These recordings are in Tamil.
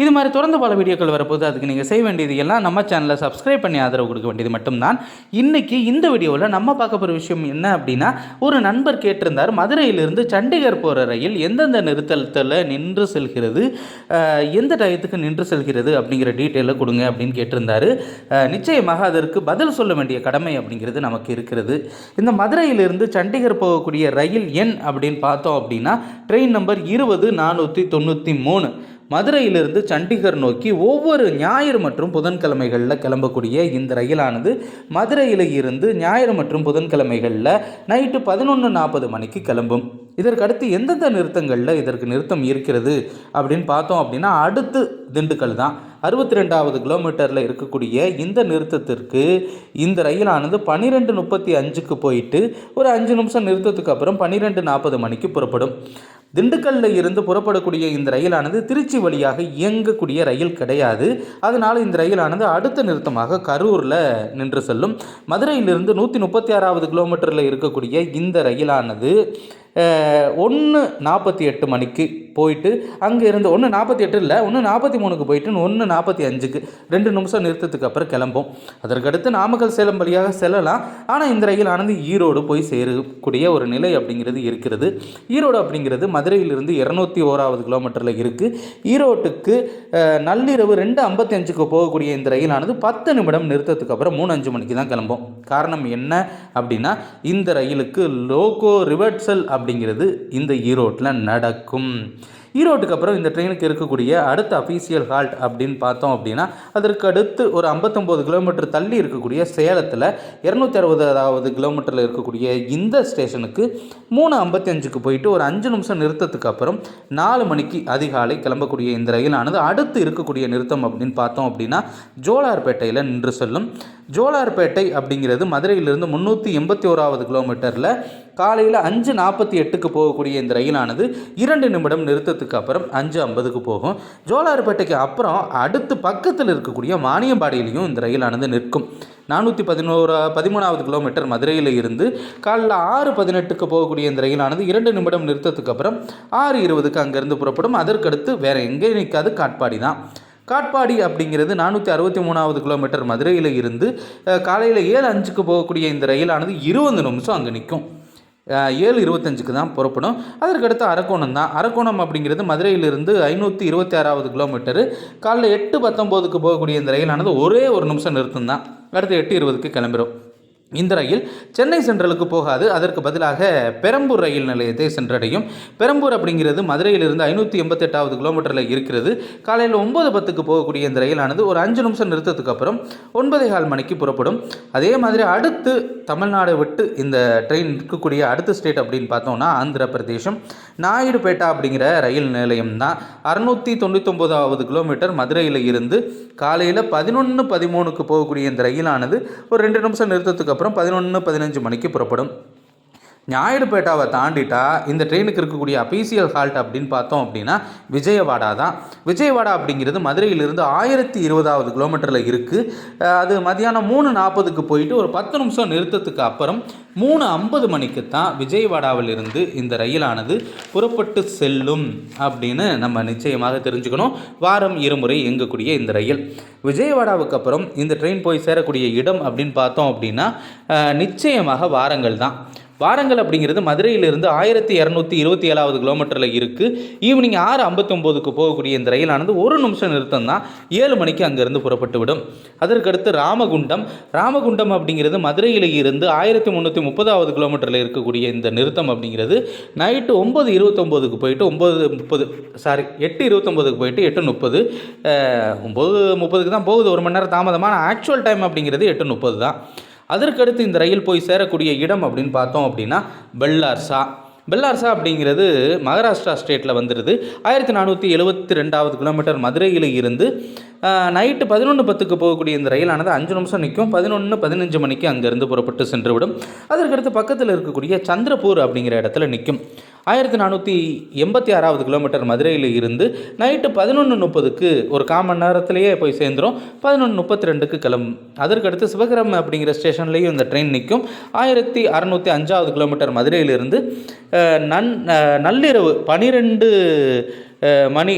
இது மாதிரி தொடர்ந்து பல வீடியோக்கள் வரப்போது அதுக்கு நீங்கள் செய்ய வேண்டியது எல்லாம் நம்ம சேனலை சப்ஸ்கிரைப் பண்ணி ஆதரவு கொடுக்க வேண்டியது மட்டும்தான். இன்றைக்கி இந்த வீடியோவில் நம்ம பார்க்க போகிற விஷயம் என்ன அப்படின்னா ஒரு நண்பர் கேட்டிருந்தார். மதுரையிலிருந்து சண்டிகர் போகிற ரயில் எந்தெந்த நிறுத்தத்தில் நின்று செல்கிறது எந்த டயத்துக்கு நின்று செல்கிறது அப்படிங்கிற டீட்டெயிலை கொடுங்க அப்படின்னு கேட்டிருந்தாரு. நிச்சயமாக அதற்கு பதில் சொல்ல வேண்டிய கடமை அப்படிங்கிறது நமக்கு இருக்கிறது. இந்த மதுரையிலிருந்து சண்டிகர் போகக்கூடிய ரயில் எண் அப்படின்னு பார்த்தோம் அப்படின்னா ட்ரெயின் நம்பர் இருபது நானூற்றி தொண்ணூற்றி மூணு. மதுரையிலிருந்து சண்டிகர் நோக்கி ஒவ்வொரு ஞாயிறு மற்றும் புதன்கிழமைகளில் கிளம்பக்கூடிய இந்த ரயிலானது மதுரையில் இருந்து ஞாயிறு மற்றும் புதன்கிழமைகளில் நைட்டு பதினொன்று நாற்பது மணிக்கு கிளம்பும். இதற்கடுத்து எந்தெந்த நிறுத்தங்களில் இதற்கு நிறுத்தம் இருக்கிறது அப்படின்னு பார்த்தோம் அப்படின்னா அடுத்து திண்டுக்கல் தான். அறுபத்தி ரெண்டாவது கிலோமீட்டரில் இருக்கக்கூடிய இந்த நிறுத்தத்திற்கு இந்த ரயிலானது பன்னிரெண்டு முப்பத்தி அஞ்சுக்கு போயிட்டு ஒரு அஞ்சு நிமிஷம் நிறுத்தத்துக்கு அப்புறம் பன்னிரெண்டு நாற்பது மணிக்கு புறப்படும். திண்டுக்கல்ல இருந்து புறப்படக்கூடிய இந்த ரயிலானது திருச்சி வழியாக இயங்கக்கூடிய ரயில் கிடையாது. அதனால் இந்த ரயிலானது அடுத்த நிறுத்தமாக கரூரில் நின்று செல்லும். மதுரையிலிருந்து நூற்றி முப்பத்தி ஆறாவது கிலோமீட்டரில் இருக்கக்கூடிய இந்த ரயிலானது ஒன்று நாற்பத்தி எட்டு மணிக்கு போயிட்டு அங்கே இருந்து ஒன்று நாற்பத்தி எட்டு இல்லை ஒன்று நாற்பத்தி மூணுக்கு போயிட்டு ஒன்று நாற்பத்தி அஞ்சுக்கு ரெண்டு நிமிஷம் நிறுத்தத்துக்கு அப்புறம் கிளம்பும். அதற்கடுத்து நாமக்கல் சேலம் வழியாக செல்லலாம். ஆனால் இந்த ரயிலானது ஈரோடு போய் சேரக்கூடிய ஒரு நிலை அப்படிங்கிறது இருக்கிறது. ஈரோடு அப்படிங்கிறது மதுரையிலிருந்து இரநூத்தி ஓராவது கிலோமீட்டரில் இருக்குது ஈரோட்டுக்கு நள்ளிரவு ரெண்டு ஐம்பத்தி அஞ்சுக்கு போகக்கூடிய இந்த ரயிலானது பத்து நிமிடம் நிறுத்தத்துக்கு அப்புறம் மூணு அஞ்சு மணிக்கு தான் கிளம்பும். காரணம் என்ன அப்படின்னா இந்த ரயிலுக்கு லோகோ ரிவர்சல் அப்படிங்கிறது இந்த ஈரோட்டில் நடக்கும். ஈரோட்டுக்கு அப்புறம் இந்த ட்ரெயினுக்கு இருக்கக்கூடிய அடுத்த அஃபீஷியல் ஹால்ட் அப்படின்னு பார்த்தோம் அப்படின்னா அதற்கு அடுத்து ஒரு ஐம்பத்தொம்போது கிலோமீட்டர் தள்ளி இருக்கக்கூடிய சேலத்தில் இரநூத்தி அறுபதாவது கிலோமீட்டரில் இருக்கக்கூடிய இந்த ஸ்டேஷனுக்கு மூணு ஐம்பத்தஞ்சுக்கு போயிட்டு ஒரு அஞ்சு நிமிஷம் நிறுத்தத்துக்கு அப்புறம் நாலு மணிக்கு அதிகாலை கிளம்பக்கூடிய இந்த ரயிலானது அடுத்து இருக்கக்கூடிய நிறுத்தம் அப்படின்னு பார்த்தோம் அப்படின்னா ஜோலார்பேட்டையில் நின்று செல்லும். ஜோலார்பேட்டை அப்படிங்கிறது மதுரையிலிருந்து முந்நூற்றி எண்பத்தி ஓராவது கிலோமீட்டரில் காலையில் அஞ்சு நாற்பத்தி எட்டுக்கு போகக்கூடிய இந்த ரயிலானது இரண்டு நிமிடம் நிறுத்தத்துக்கு அப்புறம் அஞ்சு ஐம்பதுக்கு போகும். ஜோலார்பேட்டைக்கு அப்புறம் அடுத்து பக்கத்தில் இருக்கக்கூடிய மானியம்பாடியிலையும் இந்த ரயிலானது நிற்கும். நானூற்றி பதினோரா பதிமூணாவது கிலோமீட்டர் மதுரையில் இருந்து காலைல ஆறு பதினெட்டுக்கு போகக்கூடிய இந்த ரயிலானது இரண்டு நிமிடம் நிறுத்தத்துக்கு அப்புறம் ஆறு இருபதுக்கு அங்கேருந்து புறப்படும். அதற்கடுத்து வேறு எங்கே நிற்காது காட்பாடி தான். காட்பாடி அப்படிங்கிறது நானூற்றி அறுபத்தி மூணாவது கிலோமீட்டர் மதுரையில் இருந்து காலையில் ஏழு அஞ்சுக்கு போகக்கூடிய இந்த ரயிலானது இருபது நிமிஷம் அங்கே நிற்கும். ஏழு இருபத்தஞ்சுக்கு தான் புறப்படும். அதற்கடுத்து அரக்கோணம் தான். அரக்கோணம் அப்படிங்கிறது மதுரையிலிருந்து ஐநூற்றி இருபத்தி ஆறாவது கிலோமீட்டரு காலைல எட்டு பத்தொம்போதுக்கு போகக்கூடிய இந்த ரயிலானது ஒரே ஒரு நிமிஷம் நிறுத்தம் தான் அடுத்து எட்டு இருபதுக்கு கிளம்பிடும் இந்த ரயில் சென்னை சென்ட்ரலுக்கு போகாது. அதற்கு பதிலாக பெரம்பூர் ரயில் நிலையத்தை சென்றடையும். பெரம்பூர் அப்படிங்கிறது மதுரையிலிருந்து ஐநூற்றி எண்பத்தெட்டாவது கிலோமீட்டரில் இருக்கிறது. காலையில் ஒம்பது பத்துக்கு போகக்கூடிய இந்த ரயிலானது ஒரு அஞ்சு நிமிஷம் நிறுத்தத்துக்கு அப்புறம் ஒன்பதே கால் மணிக்கு புறப்படும். அதே மாதிரி அடுத்து தமிழ்நாடு விட்டு இந்த ட்ரெயின் இருக்கக்கூடிய அடுத்த ஸ்டேட் அப்படின்னு பார்த்தோம்னா ஆந்திர பிரதேசம். நாயுடுபேட்டா அப்படிங்கிற ரயில் நிலையம் தான். அறுநூற்றி தொண்ணூத்தொம்போதாவது கிலோமீட்டர் மதுரையில் இருந்து காலையில் பதினொன்று பதிமூணுக்கு போகக்கூடிய இந்த ரயிலானது ஒரு ரெண்டு நிமிஷம் நிறுத்தத்துக்கு அப்புறம் பதினொன்று பதினஞ்சு மணிக்கு புறப்படும். ஞாயிறுபேட்டாவை தாண்டிட்டா இந்த ட்ரெயினுக்கு இருக்கக்கூடிய அபிசியல் ஹால்ட் அப்படின்னு பார்த்தோம் அப்படின்னா விஜயவாடா தான். விஜயவாடா அப்படிங்கிறது மதுரையிலிருந்து ஆயிரத்தி இருபதாவது கிலோமீட்டரில் இருக்குது அது மதியானம் மூணு நாற்பதுக்கு போயிட்டு ஒரு பத்து நிமிஷம் நிறுத்தத்துக்கு அப்புறம் மூணு ஐம்பது மணிக்கு தான் விஜயவாடாவிலிருந்து இந்த ரயிலானது புறப்பட்டு செல்லும் அப்படின்னு நம்ம நிச்சயமாக தெரிஞ்சுக்கணும். வாரம் இருமுறை இயங்கக்கூடிய இந்த ரயில். விஜயவாடாவுக்கு அப்புறம் இந்த ட்ரெயின் போய் சேரக்கூடிய இடம் அப்படின்னு பார்த்தோம் அப்படின்னா நிச்சயமாக வாரங்கள் தான். வாரங்கள் அப்படிங்கிறது மதுரையிலிருந்து ஆயிரத்தி இரநூத்தி இருபத்தி ஏழாவது கிலோமீட்டரில் இருக்குது ஈவினிங் ஆறு ஐம்பத்தொம்போதுக்கு போகக்கூடிய இந்த ரயிலானது ஒரு நிமிஷம் நிறுத்தம் தான் ஏழு மணிக்கு அங்கேருந்து புறப்பட்டு விடும் அதற்கடுத்து ராமகுண்டம். ராமகுண்டம் அப்படிங்கிறது மதுரையில் இருந்து ஆயிரத்தி முந்நூற்றி முப்பதாவது கிலோமீட்டரில் இருக்கக்கூடிய இந்த நிறுத்தம் அப்படிங்கிறது நைட்டு ஒம்பது இருபத்தொம்போதுக்கு போயிட்டு ஒம்பது முப்பது சாரி எட்டு இருபத்தொம்போதுக்கு போயிட்டு எட்டு முப்பது ஒம்பது முப்பதுக்கு தான் போகுது. ஒரு மணி நேரம் தாமதமான ஆக்சுவல் டைம் அப்படிங்கிறது எட்டு முப்பது தான் அதற்கடுத்து இந்த ரயில் போய் சேரக்கூடிய இடம் அப்படின்னு பார்த்தோம் அப்படின்னா பெல்லார்சா. பெல்லார்சா அப்படிங்கிறது மகாராஷ்டிரா ஸ்டேட்டில் வந்துடுது ஆயிரத்தி நானூற்றி எழுபத்தி ரெண்டாவது கிலோமீட்டர் மதுரையில் இருந்து நைட்டு பதினொன்று பத்துக்கு போகக்கூடிய இந்த ரயிலானது அஞ்சு நிமிஷம் நிற்கும். பதினொன்று பதினஞ்சு மணிக்கு அங்கேருந்து புறப்பட்டு சென்றுவிடும். அதற்கடுத்து பக்கத்தில் இருக்கக்கூடிய சந்திரபூர் அப்படிங்கிற இடத்துல நிற்கும். ஆயிரத்தி நானூற்றி எண்பத்தி ஆறாவது கிலோமீட்டர் மதுரையில் இருந்து நைட்டு பதினொன்று முப்பதுக்கு ஒரு கால் மணி நேரத்திலேயே போய் சேர்ந்துரும். பதினொன்று முப்பத்தி ரெண்டுக்கு கிளம்பும். அதற்கடுத்து சிவகிரம் அப்படிங்கிற ஸ்டேஷன்லேயும் இந்த ட்ரெயின் நிற்கும். ஆயிரத்தி அறநூற்றி அஞ்சாவது கிலோமீட்டர் மதுரையிலிருந்து நன் நள்ளிரவு பனிரெண்டு மணி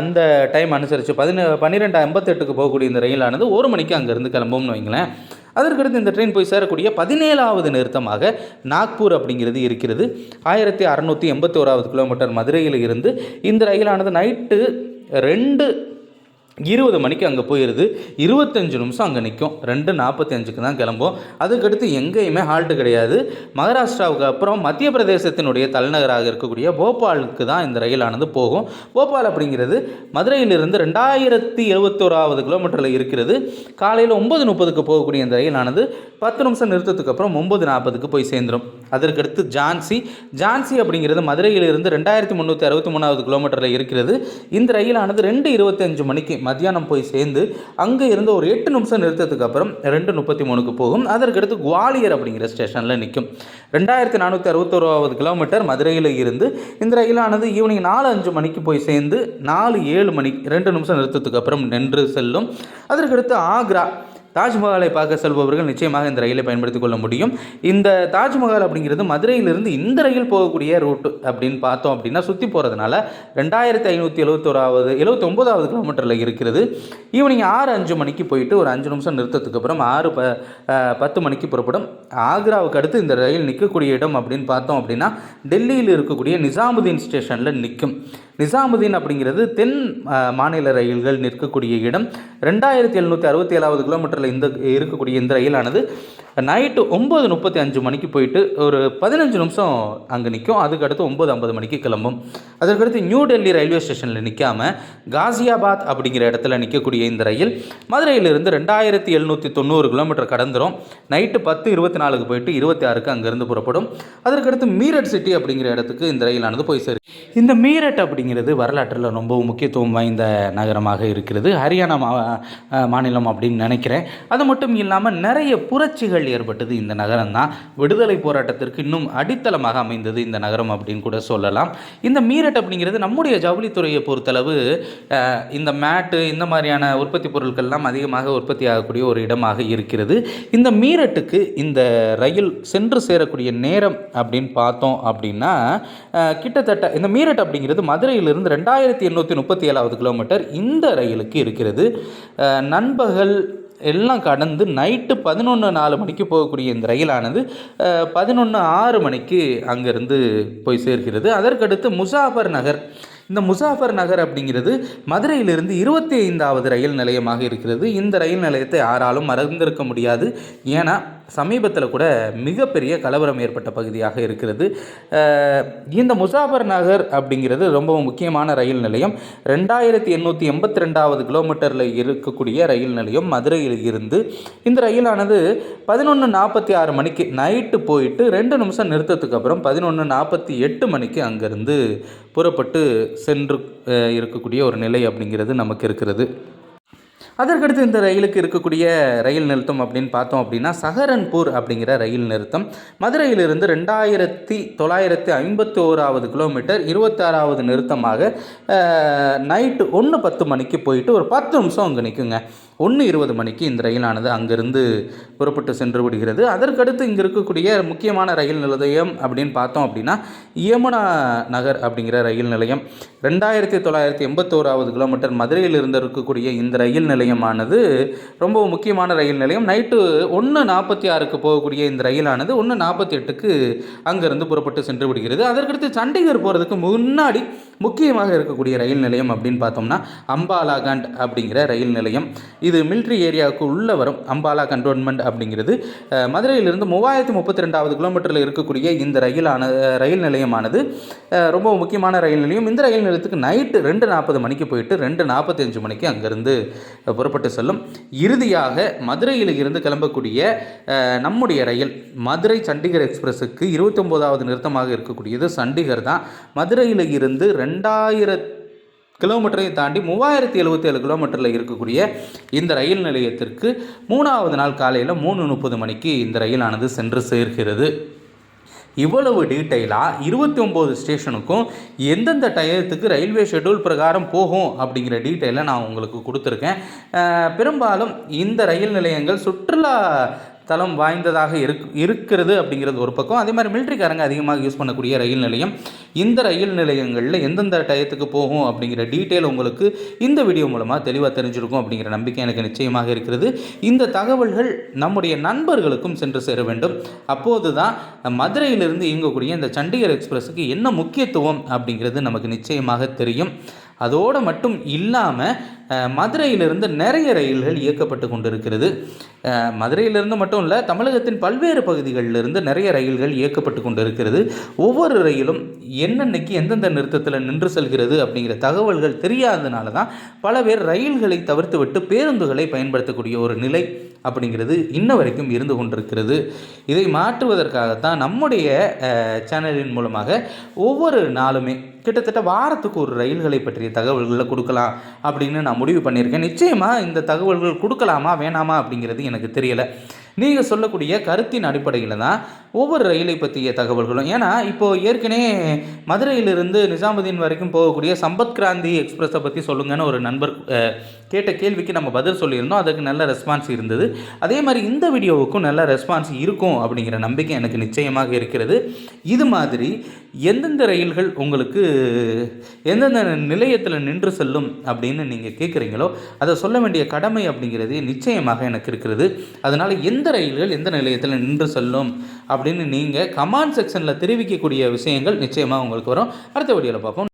அந்த டைம் அனுசரித்து பதின பன்னிரெண்டு ஐம்பத்தெட்டுக்கு போகக்கூடிய இந்த ரயிலானது ஒரு மணிக்கு அங்கேருந்து கிளம்பும்னு வைங்களேன். அதற்கடுத்து இந்த ட்ரெயின் போய் சேரக்கூடிய பதினேழாவது நிறுத்தமாக நாக்பூர் அப்படிங்கிறது இருக்கிறது. ஆயிரத்தி அறநூற்றி எண்பத்தி ஓராவது கிலோமீட்டர் மதுரையில் இருந்து இந்த ரயிலானது நைட்டு ரெண்டு இருபது மணிக்கு அங்கே போயிடுது இருபத்தஞ்சு நிமிஷம் அங்கே நிற்கும் ரெண்டு நாற்பத்தி அஞ்சுக்கு தான் கிளம்பும் அதுக்கடுத்து எங்கேயுமே ஹால்ட்டு கிடையாது. மகாராஷ்டிராவுக்கு அப்புறம் மத்திய பிரதேசத்தினுடைய தலைநகராக இருக்கக்கூடிய போபாலுக்கு தான் இந்த ரயிலானது போகும். போபால் அப்படிங்கிறது மதுரையிலிருந்து ரெண்டாயிரத்தி எழுபத்தோராவது கிலோமீட்டரில் இருக்கிறது. காலையில் ஒம்பது முப்பதுக்கு போகக்கூடிய இந்த ரயிலானது பத்து நிமிஷம் நிறுத்தத்துக்கு அப்புறம் ஒம்பது நாற்பதுக்கு போய் சேர்ந்துடும் அதற்கடுத்து ஜான்சி. ஜான்சி அப்படிங்கிறது மதுரையிலிருந்து ரெண்டாயிரத்தி முந்நூற்றி அறுபத்தி மூணாவது கிலோமீட்டரில் இருக்கிறது. இந்த ரயிலானது ரெண்டு இருபத்தஞ்சு மணிக்கு மத்தியானம் போய் சேர்ந்து அங்கே இருந்து ஒரு எட்டு நிமிஷம் நிறுத்தத்துக்கு அப்புறம் ரெண்டு முப்பத்தி மூணுக்கு போகும். அதற்கடுத்து குவாலியர் அப்படிங்கிற ஸ்டேஷனில் நிற்கும் ரெண்டாயிரத்தி நானூற்றி அறுபத்தோராவது கிலோமீட்டர் மதுரையில் இருந்து இந்த ரயிலானது ஈவினிங் நாலு அஞ்சு மணிக்கு போய் சேர்ந்து நாலு ஏழு மணி ரெண்டு நிமிஷம் நிறுத்தத்துக்கு அப்புறம் நின்று செல்லும். அதற்கடுத்து ஆக்ரா. தாஜ்மஹாலை பார்க்க செல்பவர்கள் நிச்சயமாக இந்த ரயிலை பயன்படுத்திக் கொள்ள முடியும். இந்த தாஜ்மஹால் அப்படிங்கிறது மதுரையிலிருந்து இந்த ரயில் போகக்கூடிய ரூட்டு அப்படின்னு பார்த்தோம் அப்படின்னா சுற்றி போகிறதுனால ரெண்டாயிரத்தி ஐநூற்றி எழுபத்தோராவது எழுபத்தொம்போதாவது கிலோமீட்டரில் இருக்கிறது. ஈவினிங் ஆறு அஞ்சு மணிக்கு போயிட்டு ஒரு அஞ்சு நிமிஷம் நிறுத்தத்துக்கு அப்புறம் ஆறு ப பத்து மணிக்கு புறப்படும். ஆக்ராவுக்கு அடுத்து இந்த ரயில் நிற்கக்கூடிய இடம் அப்படின்னு பார்த்தோம் அப்படின்னா டெல்லியில் இருக்கக்கூடிய நிசாமுதீன் ஸ்டேஷனில் நிற்கும் நிசாமுதீன் அப்படிங்கிறது தென் மாநில ரயில்கள் நிற்கக்கூடிய இடம். ரெண்டாயிரத்தி எழுநூற்றி அறுபத்தி ஏழாவது கிலோமீட்டரில் இந்த இருக்கக்கூடிய இந்த ரயிலானது நைட்டு ஒம்பது முப்பத்தி அஞ்சு மணிக்கு போயிட்டு ஒரு பதினஞ்சு நிமிஷம் அங்கே நிற்கும் அதுக்கடுத்து ஒம்பது ஐம்பது மணிக்கு கிளம்பும். அதற்கடுத்து நியூ டெல்லி ரயில்வே ஸ்டேஷனில் நிற்காம காசியாபாத் அப்படிங்கிற இடத்துல நிற்கக்கூடிய இந்த ரயில் மதுரையிலிருந்து ரெண்டாயிரத்தி எழுநூற்றி தொண்ணூறு கிலோமீட்டர் கடந்துரும். நைட்டு பத்து இருபத்தி நாலுக்கு போயிட்டு இருபத்தி ஆறுக்கு அங்கேருந்து புறப்படும். அதற்கடுத்து மீரட் சிட்டி அப்படிங்கிற இடத்துக்கு இந்த ரயிலானது போய் சேரும் இந்த மீரட் அப்படிங்கிறது வரலாற்றில் ரொம்ப முக்கியத்துவம் வாய்ந்த நகரமாக இருக்கிறது. ஹரியானா மா மாநிலம் அப்படின்னு நினைக்கிறேன். அது மட்டும் இல்லாமல் நிறைய புரட்சிகள் ஏற்பட்டது இந்த நகரம் தான் விடுதலை போராட்டத்திற்கு இன்னும் அடித்தளமாக அமைந்தது இந்த நகரம் அப்படின்னு கூட சொல்லலாம். இந்த மீரட் அப்படிங்கிறது நம்முடைய ஜவுளித்துறையை பொறுத்தளவு இந்த மேட்டு இந்த மாதிரியான உற்பத்தி பொருட்கள்லாம் அதிகமாக உற்பத்தி ஆகக்கூடிய ஒரு இடமாக இருக்கிறது. இந்த மீரட்டுக்கு இந்த ரயில் சென்று சேரக்கூடிய நேரம் அப்படின்னு பார்த்தோம் அப்படின்னா கிட்டத்தட்ட இந்த மீரட் அப்படிங்கிறது மதுரை சென்னையிலிருந்து ரெண்டாயிரத்தி எண்ணூற்றி முப்பத்தி ஏழாவது கிலோமீட்டர் இந்த ரயிலுக்கு இருக்கிறது. நண்பகல் எல்லாம் கடந்து நைட்டு பதினொன்று நாலு மணிக்கு போகக்கூடிய இந்த ரயிலானது பதினொன்று ஆறு மணிக்கு அங்கேருந்து போய் சேர்கிறது. அதற்கடுத்து முசாஃபர் நகர் இந்த முசாஃபர் நகர் அப்படிங்கிறது மதுரையிலிருந்து இருபத்தி ஐந்தாவது ரயில் நிலையமாக இருக்கிறது. இந்த ரயில் நிலையத்தை யாராலும் மறந்திருக்க முடியாது. ஏன்னா சமீபத்தில் கூட மிகப்பெரிய கலவரம் ஏற்பட்ட பகுதியாக இருக்கிறது. இந்த முசாஃபர் நகர் அப்படிங்கிறது ரொம்பவும் முக்கியமான ரயில் நிலையம். ரெண்டாயிரத்தி எண்ணூற்றி எண்பத்தி ரெண்டாவது கிலோமீட்டரில் இருக்கக்கூடிய ரயில் நிலையம் மதுரையில் இருந்து. இந்த ரயிலானது பதினொன்று நாற்பத்தி ஆறு மணிக்கு நைட்டு போயிட்டு ரெண்டு நிமிஷம் நிறுத்தத்துக்கு அப்புறம் பதினொன்று நாற்பத்தி எட்டு மணிக்கு அங்கேருந்து புறப்பட்டு சென்று இருக்கக்கூடிய ஒரு நிலை அப்படிங்கிறது நமக்கு இருக்கிறது. அதற்கடுத்து இந்த ரயிலுக்கு இருக்கக்கூடிய ரயில் நிறுத்தம் அப்படின்னு பார்த்தோம் அப்படின்னா சஹரன்பூர் அப்படிங்கிற ரயில் நிறுத்தம். மதுரையிலிருந்து ரெண்டாயிரத்தி தொள்ளாயிரத்தி ஐம்பத்தி ஓராவது கிலோமீட்டர் இருபத்தாறாவது நிறுத்தமாக நைட்டு ஒன்று பத்து மணிக்கு போயிட்டு ஒரு பத்து நிமிஷம் அங்கே நிற்குங்க ஒன்று இருபது மணிக்கு இந்த ரயிலானது அங்கிருந்து புறப்பட்டு சென்று விடுகிறது. அதற்கடுத்து இங்கே இருக்கக்கூடிய முக்கியமான ரயில் நிலையம் அப்படின்னு பார்த்தோம் அப்படின்னா யமுனா நகர் அப்படிங்கிற ரயில் நிலையம். ரெண்டாயிரத்தி தொள்ளாயிரத்தி எண்பத்தோராவது கிலோமீட்டர் மதுரையில் இருந்து இருக்கக்கூடிய இந்த ரயில் நிலையமானது ரொம்ப முக்கியமான ரயில் நிலையம். நைட்டு ஒன்று நாற்பத்தி ஆறுக்கு போகக்கூடிய இந்த ரயிலானது ஒன்று நாற்பத்தி எட்டுக்கு அங்கேருந்து புறப்பட்டு சென்று விடுகிறது. அதற்கடுத்து சண்டிகர் போகிறதுக்கு முன்னாடி முக்கியமாக இருக்கக்கூடிய ரயில் நிலையம் அப்படின்னு பார்த்தோம்னா அம்பாலாகண்ட் அப்படிங்கிற ரயில் நிலையம். இது மிலிட்ரி ஏரியாவுக்கு உள்ளே வரும். அம்பாலா கண்டோன்மெண்ட் அப்படிங்கிறது. மதுரையிலிருந்து மூவாயிரத்தி முப்பத்தி ரெண்டாவது கிலோமீட்டரில் இருக்கக்கூடிய இந்த ரயிலான ரயில் நிலையமானது. ரொம்ப முக்கியமான ரயில் நிலையம். இந்த ரயில் நிலையத்துக்கு நைட்டு ரெண்டு நாற்பது மணிக்கு போயிட்டு ரெண்டு நாற்பத்தஞ்சு மணிக்கு அங்கேருந்து புறப்பட்டு செல்லும். இறுதியாக மதுரையில் இருந்து கிளம்பக்கூடிய நம்முடைய ரயில் மதுரை சண்டிகர் எக்ஸ்பிரஸுக்கு இருபத்தொம்போதாவது நிறுத்தமாக இருக்கக்கூடியது சண்டிகர் தான். மதுரையில் இருந்து ரெண்டாயிரத்தி கிலோமீட்டரையும் தாண்டி மூவாயிரத்தி எழுபத்தி ஏழு கிலோமீட்டரில் இருக்கக்கூடிய இந்த ரயில் நிலையத்திற்கு மூணாவது நாள் காலையில் மூணு முப்பது மணிக்கு இந்த ரயிலானது சென்று சேர்கிறது. இவ்வளவு டீட்டெயிலாக இருபத்தி ஒம்பது ஸ்டேஷனுக்கும் எந்தெந்த டயத்துக்கு ரயில்வே ஷெட்யூல் பிரகாரம் போகும் அப்படிங்கிற டீட்டெயிலை நான் உங்களுக்கு கொடுத்துருக்கேன். பெரும்பாலும் இந்த ரயில் நிலையங்கள் சுற்றுலா தளம் வாய்ந்ததாக இருக் இருக்கிறது அப்படிங்கிறது ஒரு பக்கம். அதே மாதிரி மிலிட்ரிக்காரங்க அதிகமாக யூஸ் பண்ணக்கூடிய ரயில் நிலையம். இந்த ரயில் நிலையங்களில் எந்தெந்த டயத்துக்கு போகும் அப்படிங்கிற டீட்டெயில் உங்களுக்கு இந்த வீடியோ மூலமாக தெளிவாக தெரிஞ்சிருக்கும் அப்படிங்கிற நம்பிக்கை எனக்கு நிச்சயமாக இருக்கிறது. இந்த தகவல்கள் நம்முடைய நண்பர்களுக்கும் சென்று சேர வேண்டும். அப்போது தான் மதுரையிலிருந்து இயங்கக்கூடிய இந்த சண்டிகர் எக்ஸ்பிரஸுக்கு என்ன முக்கியத்துவம் அப்படிங்கிறது நமக்கு நிச்சயமாக தெரியும். அதோடு மட்டும் இல்லாமல் மதுரையிலிருந்து நிறைய ரயில்கள் இயக்கப்பட்டு கொண்டிருக்கிறது. மதுரையிலிருந்து மட்டும் இல்லை தமிழகத்தின் பல்வேறு பகுதிகளிலிருந்து நிறைய ரயில்கள் இயக்கப்பட்டு கொண்டிருக்கிறது. ஒவ்வொரு ரயிலும் என்னென்னைக்கு எந்தெந்த நிறுத்தத்தில் நின்று செல்கிறது அப்படிங்கிற தகவல்கள் தெரியாததுனால தான் பல பேர் ரயில்களை தவிர்த்து விட்டு பேருந்துகளை பயன்படுத்தக்கூடிய ஒரு நிலை அப்படிங்கிறது இன்ன வரைக்கும் இருந்து கொண்டிருக்கிறது. இதை மாற்றுவதற்காகத்தான் நம்முடைய சேனலின் மூலமாக ஒவ்வொரு நாளுமே கிட்டத்தட்ட வாரத்துக்கு ஒரு ரயில்களை பற்றிய தகவல்களை கொடுக்கலாம் அப்படின்னு நான் முடிவு பண்ணியிருக்கேன். நிச்சயமாக இந்த தகவல்கள் கொடுக்கலாமா வேணாமா அப்படிங்கிறது எனக்கு தெரியலை. நீங்கள் சொல்லக்கூடிய கருத்தின் அடிப்படையில் தான் ஒவ்வொரு ரயிலை பற்றிய தகவல்களும். ஏன்னா இப்போது ஏற்கனவே மதுரையிலிருந்து நிசாமுதீன் வரைக்கும் போகக்கூடிய சம்பத் கிராந்தி எக்ஸ்பிரஸை பற்றி சொல்லுங்கன்னு ஒரு நண்பர் கேட்ட கேள்விக்கு நம்ம பதில் சொல்லியிருந்தோம். அதுக்கு நல்ல ரெஸ்பான்ஸ் இருந்தது. அதே மாதிரி இந்த வீடியோவுக்கும் நல்ல ரெஸ்பான்ஸ் இருக்கும் அப்படிங்கிற நம்பிக்கை எனக்கு நிச்சயமாக இருக்கிறது. இது மாதிரி எந்தெந்த ரயில்கள் உங்களுக்கு எந்தெந்த நிலையத்தில் நின்று செல்லும் அப்படின்னு நீங்கள் கேட்குறீங்களோ அதை சொல்ல வேண்டிய கடமை அப்படிங்கிறது நிச்சயமாக எனக்கு இருக்கிறது. அதனால் எந்த ரயில்கள் எந்த நிலையத்தில் நின்று செல்லும் அப்படின்னு நீங்கள் கமெண்ட் செக்ஷனில் தெரிவிக்கக்கூடிய விஷயங்கள் நிச்சயமாக உங்களுக்கு வரும். அடுத்த வீடியோவில் பார்ப்போம்.